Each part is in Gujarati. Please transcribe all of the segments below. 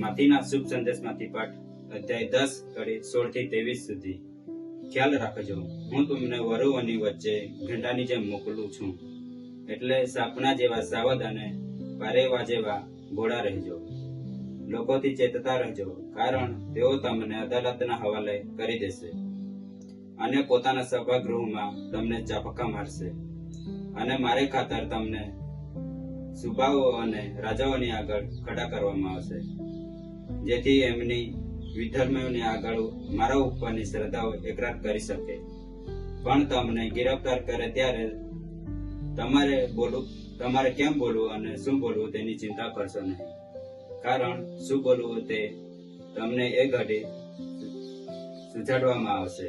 માથીના શુભ સંદેશમાંથી પાઠ અધ્યાય દસ કડી સોળથી ત્રેવીસ સુધી. ખ્યાલ રાખજો. હું તમને વરુઓની વચ્ચે ઘંટાની જેમ મોકલું છું. એટલે સાપના જેવા સાવધ અને પારેવા જેવા ઘોડા રહેજો. લોકોથી ચેતતા રહેજો, કારણ તેઓ તમને અદાલતના હવાલે કરી દેશે અને પોતાના સભાગૃહમાં તમને ચાપકા મારશે. અને મારે ખાતર તમને સુબાઓ અને રાજાઓની આગળ ખડા કરવામાં આવશે. જેથી એમની વિધર્મીઓને આગળ મારા ઉપરની શ્રદ્ધાઓ એકરાર કરી શકે. પણ તમને ગિરફ્તાર કરે ત્યારે તમારે બોલવું, તમારે કેમ બોલવું અને શું બોલવું તેની ચિંતા કરશો નહીં. કારણ શું બોલવું તે તમને એ ઘડી સુઝાડવામાં આવશે.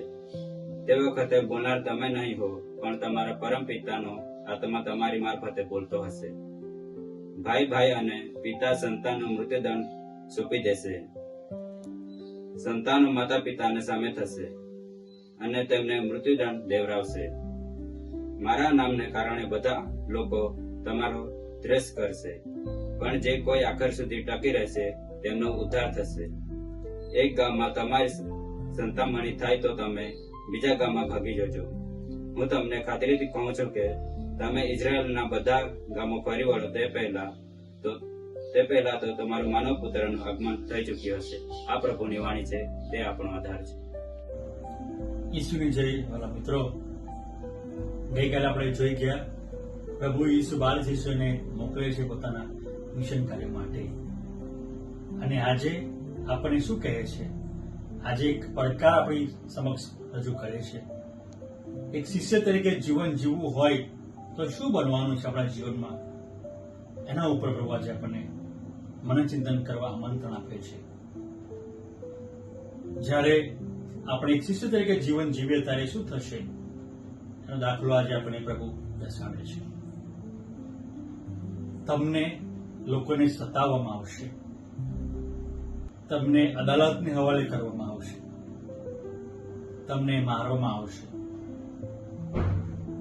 તે વખતે બોલનાર તમે નહીં હો, પણ તમારા પરમ પિતાનો આત્મા તમારી મારફતે બોલતો હશે. ભાઈ ભાઈ અને પિતા સંતાનનો મૃત્યુદંડ સોંપી દેશે. સંતાનો માતા પિતાને સામે થશે અને તેમને મૃત્યુદંડ દેવરાવશે. મારા નામને કારણે બધા લોકો તમારો દ્વેષ કરશે. પણ જે કોઈ આખર સુધી ટકી રહેશે, તેમનો ઉદ્ધાર થશે. એક ગામમાં તમારી સંતામણી થાય તો તમે બીજા ગામમાં ભાગી જજો. હું તમને ખાતરીથી કહું છું કે તમે ઇઝરાયલના બધા ગામો ફરી વળો તે પહેલા તો તે પહેલા તો તમારું માનવ પુત્રનું આગમન થઈ ચૂક્યું હશે. આ પ્રભુની વાણી છે, તે આપણો આધાર છે. ઈસુની જય, વાલા મિત્રો. ગઈકાલે આપણે જોઈ ગયા, પ્રભુ ઈસુ બાળ શિષ્યોને મોકલે છે પોતાના મિશન કાર્ય માટે. અને આજે આપણને શું કહે છે? આજે એક પડકાર આપણી સમક્ષ રજૂ કરે છે. એક શિષ્ય તરીકે જીવન જીવવું હોય તો શું બનવાનું છે આપણા જીવનમાં? એના ઉપર પ્રભુ આજે આપણને મનચિંતન કરવા આમંત્રણ આપે છે. જ્યારે આપણે એક શિષ્ય તરીકે જીવન જીવીએ ત્યારે શું થશે? એનો દાખલો આજે આપણે પ્રભુ દર્શાવે છે. તમને લોકોને સતાવવામાં આવશે. તમને અદાલતને હવાલે કરવામાં આવશે. તમને મારવામાં આવશે.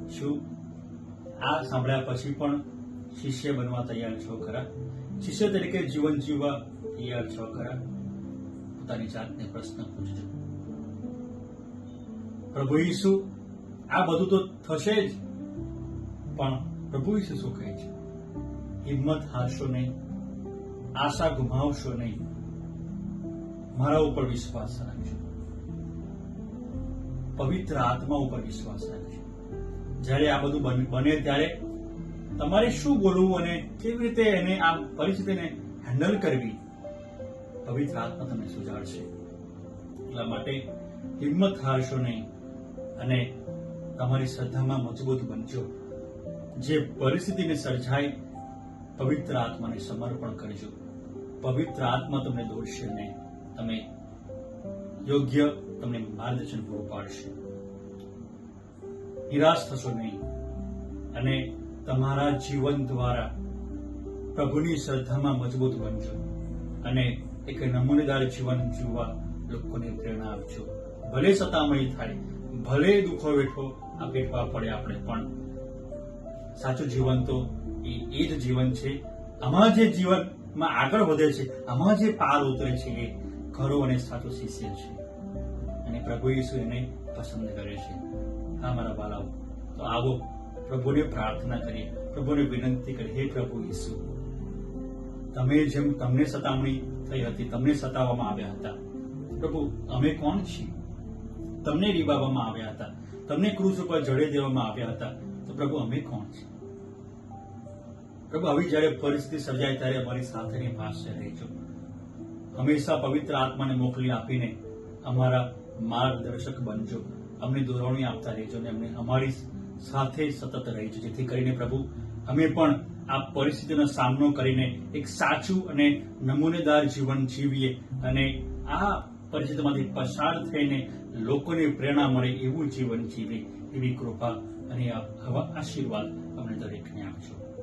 શું? આ સાંભળ્યા પછી પણ શિષ્ય બનવા તૈયાર છો ખરા? શિષ્ય તરીકે જીવન જીવવા તૈયાર છો ખરા? પોતાની જાતને પ્રશ્ન પૂછજો. પ્રભુ ઈસુ, આ બધું તો થશે જ. પણ પ્રભુ ઈસુ શું કહે છે? હિંમત હારશો નહીં, આશા ગુમાવશો નહીં. મારા ઉપર વિશ્વાસ રાખજો. પવિત્ર આત્મા ઉપર વિશ્વાસ રાખજો. જ્યારે આ બધું બન- ત્યારે તમારે શું બોલવું અને કેવી રીતે એને આ પરિસ્થિતિને હેન્ડલ કરવી? પવિત્ર આત્મા તમને સુજાડશે. એટલા માટે હિંમત હારશો નહીં અને તમારી શ્રદ્ધામાં મજબૂત બનજો. જે પરિસ્થિતિને સર્જાય, પવિત્ર આત્માને સમર્પણ કરજો. પવિત્ર આત્મા તમને દોરશે અને તમે યોગ્ય તમને માર્ગદર્શન પૂરું પાડશે. નિરાશ થશો નહીં અને તમારા જીવન દ્વારા પ્રભુની શ્રદ્ધામાં મજબૂત બનજો અને એક નમૂનેદાર જીવન જીવવા લોકોને પ્રેરણા આપજો. ભલે સતામણી થાય, ભલે દુઃખો વેઠો, આ વેઠવા પડે આપણે પણ. સાચું જીવન તો એ એ જ જીવન છે. આમાં જે જીવનમાં આગળ વધે છે, આમાં જે પાર ઉતરે છે એ ખરો અને સાચો શિષ્ય છે. અને પ્રભુ ઈસુ એને પસંદ કરે છે. હા, મારા બાલાઓ તો આવો. પ્રભુને પ્રાર્થના કરીએ પ્રભુને વિનંતી કરીએ હે પ્રભુ ઈસુ. તમે જેમ તમને સતામણી થઈ હતી, તમને સતાવવામાં આવ્યા હતા. પ્રભુ, અમે કોણ છીએ? તમને રીબાવવામાં આવ્યા હતા. તમને ક્રૂસ ઉપર જડે દેવામાં આવ્યા હતા. તો પ્રભુ, અમે કોણ છીએ? પ્રભુ, આવી જ્યારે પરિસ્થિતિ સર્જાય ત્યારે અમારી સાથેની પાસે રહેજો હંમેશા પવિત્ર આત્માને મોકલી આપીને અમારા માર્ગદર્શક બનજો. અમને દોરવણી આપતા રહેજો અને અમને અમારી સાથે સતત રહેજો જેથી કરીને પ્રભુ, અમે પણ આ પરિસ્થિતિનો સામનો કરીને એક સાચું અને નમૂનેદાર જીવન જીવીએ અને આ પરિસ્થિતિમાંથી પસાર થઈને લોકોને પ્રેરણા મળે એવું જીવન જીવે એવી કૃપા અને આવા આશીર્વાદ અમને દરેકને આપજો.